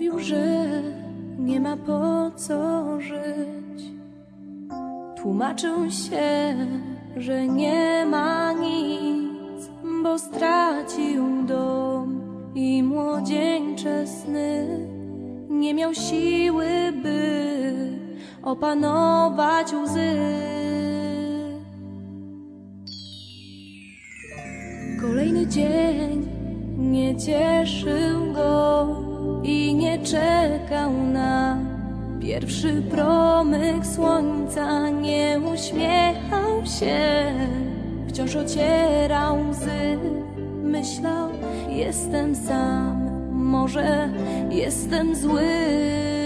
Mówił, że nie ma po co żyć. Tłumaczył się, że nie ma nic, bo stracił dom i młodzieńcze sny. Nie miał siły, by opanować łzy. Kolejny dzień nie i nie czekał na pierwszy promyk słońca. Nie uśmiechał się, wciąż ocierał łzy. Myślał, jestem sam, może jestem zły.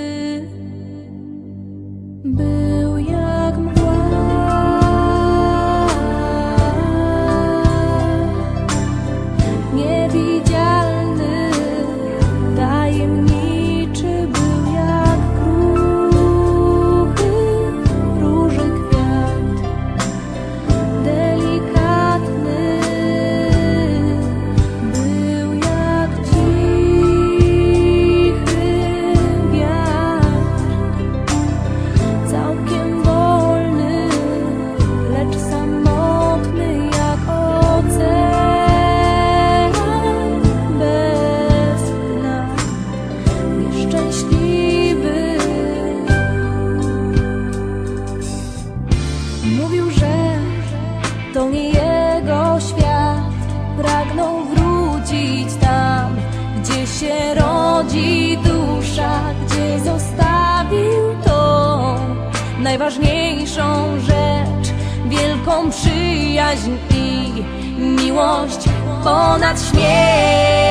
Pragnął wrócić tam, gdzie się rodzi dusza, gdzie zostawił to najważniejszą rzecz, wielką przyjaźń i miłość ponad śmierć.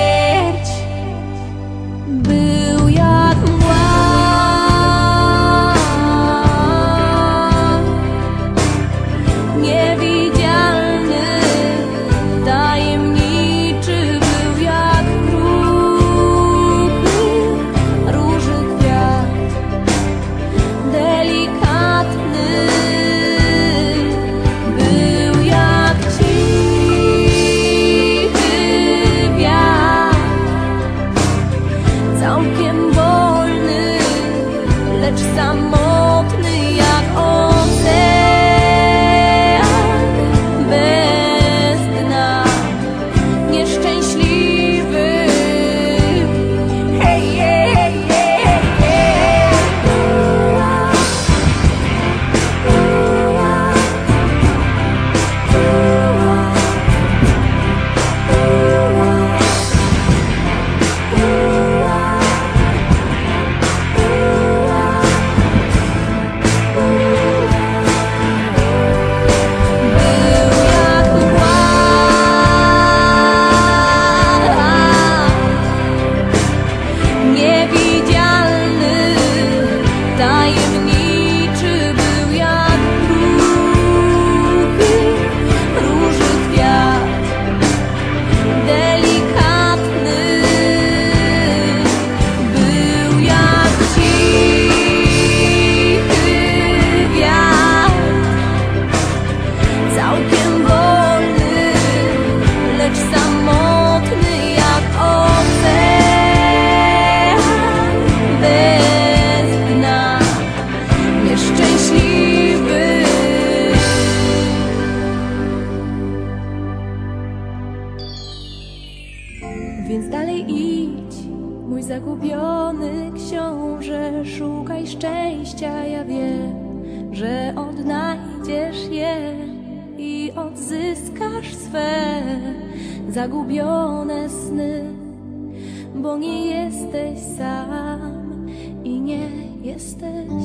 Więc dalej idź, mój zagubiony książę, szukaj szczęścia, ja wiem, że odnajdziesz je i odzyskasz swe zagubione sny, bo nie jesteś sam i nie jesteś